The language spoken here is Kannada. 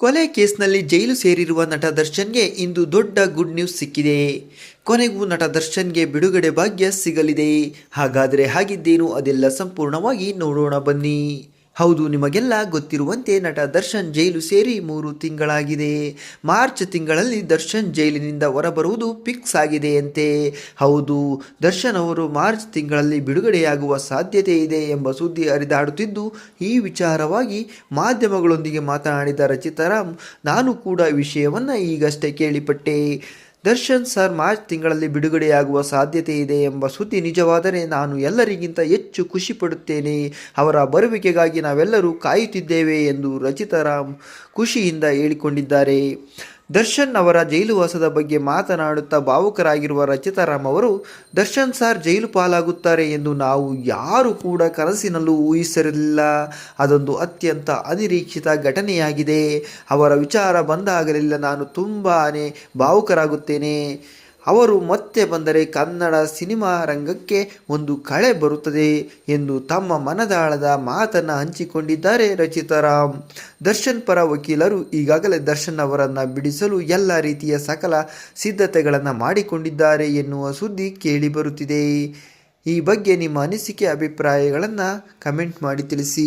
ಕೊಲೆ ಕೇಸ್ನಲ್ಲಿ ಜೈಲು ಸೇರಿರುವ ನಟ ದರ್ಶನ್ಗೆ ಇಂದು ದೊಡ್ಡ ಗುಡ್ ನ್ಯೂಸ್ ಸಿಕ್ಕಿದೆ. ಕೊನೆಗೂ ನಟ ದರ್ಶನ್ಗೆ ಬಿಡುಗಡೆ ಭಾಗ್ಯ ಸಿಗಲಿದೆ. ಹಾಗಾದರೆ ಹಾಗಿದ್ದೇನು ಅದೆಲ್ಲ ಸಂಪೂರ್ಣವಾಗಿ ನೋಡೋಣ ಬನ್ನಿ. ಹೌದು, ನಿಮಗೆಲ್ಲ ಗೊತ್ತಿರುವಂತೆ ನಟ ದರ್ಶನ್ ಜೈಲು ಸೇರಿ ಮೂರು ತಿಂಗಳಾಗಿದೆ. ಮಾರ್ಚ್ ತಿಂಗಳಲ್ಲಿ ದರ್ಶನ್ ಜೈಲಿನಿಂದ ಹೊರಬರುವುದು ಫಿಕ್ಸ್ ಆಗಿದೆಯಂತೆ. ಹೌದು, ದರ್ಶನ್ ಅವರು ಮಾರ್ಚ್ ತಿಂಗಳಲ್ಲಿ ಬಿಡುಗಡೆಯಾಗುವ ಸಾಧ್ಯತೆ ಇದೆ ಎಂಬ ಸುದ್ದಿ ಹರಿದಾಡುತ್ತಿದ್ದು, ಈ ವಿಚಾರವಾಗಿ ಮಾಧ್ಯಮಗಳೊಂದಿಗೆ ಮಾತನಾಡಿದ ರಚಿತಾರಾಮ್, ನಾನು ಕೂಡ ವಿಷಯವನ್ನು ಈಗಷ್ಟೇ ಕೇಳಿಪಟ್ಟೆ. ದರ್ಶನ್ ಸರ್ ಮಾರ್ಚ್ ತಿಂಗಳಲ್ಲಿ ಬಿಡುಗಡೆಯಾಗುವ ಸಾಧ್ಯತೆ ಇದೆ ಎಂಬ ಸುದ್ದಿ ನಿಜವಾದರೆ ನಾನು ಎಲ್ಲರಿಗಿಂತ ಹೆಚ್ಚು ಖುಷಿ ಪಡುತ್ತೇನೆ. ಅವರ ಬರುವಿಕೆಗಾಗಿ ನಾವೆಲ್ಲರೂ ಕಾಯುತ್ತಿದ್ದೇವೆ ಎಂದು ರಚಿತಾರಾಮ್ ಖುಷಿಯಿಂದ ಹೇಳಿಕೊಂಡಿದ್ದಾರೆ. ದರ್ಶನ್ ಅವರ ಜೈಲುವಾಸದ ಬಗ್ಗೆ ಮಾತನಾಡುತ್ತಾ ಭಾವುಕರಾಗಿರುವ ರಚಿತಾರಾಮ್ ಅವರು, ದರ್ಶನ್ ಸಾರ್ ಜೈಲು ಪಾಲಾಗುತ್ತಾರೆ ಎಂದು ನಾವು ಯಾರು ಕೂಡ ಕನಸಿನಲ್ಲೂ ಊಹಿಸಿರಲಿಲ್ಲ ಅದೊಂದು ಅತ್ಯಂತ ಅನಿರೀಕ್ಷಿತ ಘಟನೆಯಾಗಿದೆ. ಅವರ ವಿಚಾರ ಬಂದಾಗಲೆಲ್ಲ ನಾನು ತುಂಬಾ ಭಾವುಕರಾಗುತ್ತೇನೆ. ಅವರು ಮತ್ತೆ ಬಂದರೆ ಕನ್ನಡ ಸಿನಿಮಾ ರಂಗಕ್ಕೆ ಒಂದು ಕಳೆ ಬರುತ್ತದೆ ಎಂದು ತಮ್ಮ ಮನದಾಳದ ಮಾತನ್ನು ಹಂಚಿಕೊಂಡಿದ್ದಾರೆ ರಚಿತಾರಾಮ್. ದರ್ಶನ್ ಪರ ವಕೀಲರು ಈಗಾಗಲೇ ದರ್ಶನ್ ಅವರನ್ನು ಬಿಡಿಸಲು ಎಲ್ಲ ರೀತಿಯ ಸಕಲ ಸಿದ್ಧತೆಗಳನ್ನು ಮಾಡಿಕೊಂಡಿದ್ದಾರೆ ಎನ್ನುವ ಸುದ್ದಿ ಕೇಳಿಬರುತ್ತಿದೆ ಈ ಬಗ್ಗೆ ನಿಮ್ಮ ಅನಿಸಿಕೆ, ಅಭಿಪ್ರಾಯಗಳನ್ನು ಕಮೆಂಟ್ ಮಾಡಿ ತಿಳಿಸಿ.